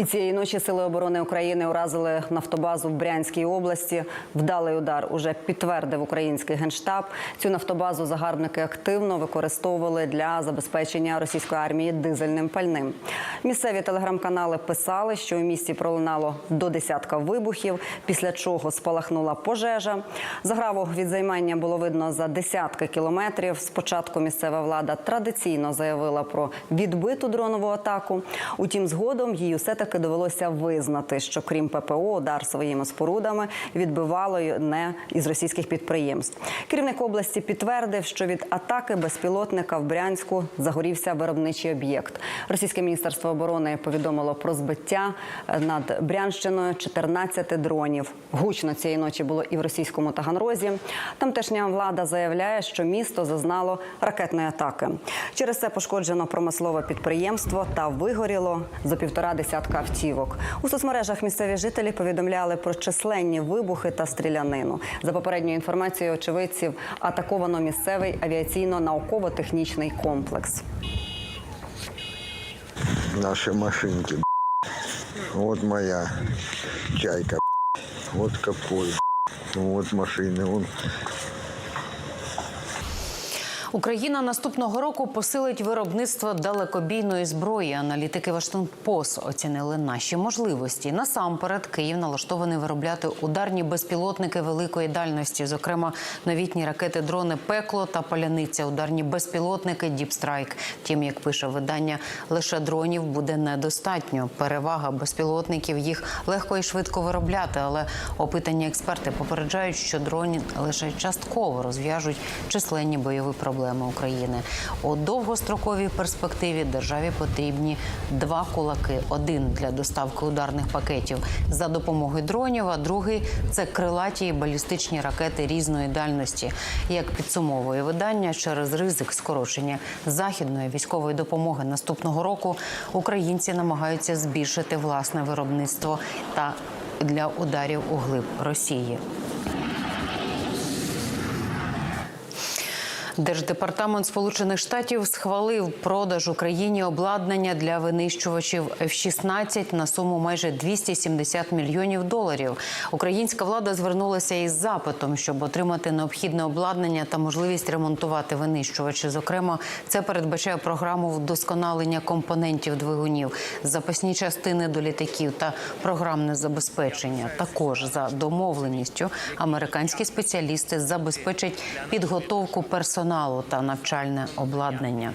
І цієї ночі сили оборони України уразили нафтобазу в Брянській області. Вдалий удар уже підтвердив український генштаб. Цю нафтобазу загарбники активно використовували для забезпечення російської армії дизельним пальним. Місцеві телеграм-канали писали, що у місті пролунало до десятка вибухів, після чого спалахнула пожежа. Заграву від займання було видно за десятки кілометрів. Спочатку місцева влада традиційно заявила про відбиту дронову атаку. Утім, згодом їй усе таки довелося визнати, що крім ППО, удар своїми спорудами відбивало не із російських підприємств. Керівник області підтвердив, що від атаки безпілотника в Брянську загорівся виробничий об'єкт. Російське міністерство оборони повідомило про збиття над Брянщиною 14 дронів. Гучно цієї ночі було і в російському Таганрозі. Тамтешня влада заявляє, що місто зазнало ракетної атаки. Через це пошкоджено промислове підприємство та вигоріло за півтора десятка автівок. У соцмережах місцеві жителі повідомляли про численні вибухи та стрілянину. За попередньою інформацією очевидців, атаковано місцевий авіаційно-науково-технічний комплекс. наши машинки. Вот моя чайка. б***ь. Вот машины. Вон Україна наступного року посилить виробництво далекобійної зброї. Аналітики Вашингтон-Пост оцінили наші можливості. Насамперед, Київ налаштований виробляти ударні безпілотники великої дальності, зокрема новітні ракети, дрони пекло та паляниця, ударні безпілотники Діпстрайк. Втім, як пише видання, лише дронів буде недостатньо. Перевага безпілотників їх легко і швидко виробляти, але опитані експерти попереджають, що дрони лише частково розв'яжуть численні бойові проблеми України. У довгостроковій перспективі державі потрібні два кулаки: один для доставки ударних пакетів за допомогою дронів, а другий це крилаті і балістичні ракети різної дальності. Як підсумовує видання, через ризик скорочення західної військової допомоги наступного року українці намагаються збільшити власне виробництво та для ударів у глиб Росії. Держдепартамент Сполучених Штатів схвалив продаж Україні обладнання для винищувачів F-16 на суму майже 270 мільйонів доларів. Українська влада звернулася із запитом, щоб отримати необхідне обладнання та можливість ремонтувати винищувачі. Зокрема, це передбачає програму вдосконалення компонентів двигунів, запасні частини до літаків та програмне забезпечення. Також за домовленістю американські спеціалісти забезпечать підготовку персоналу та навчальне обладнання.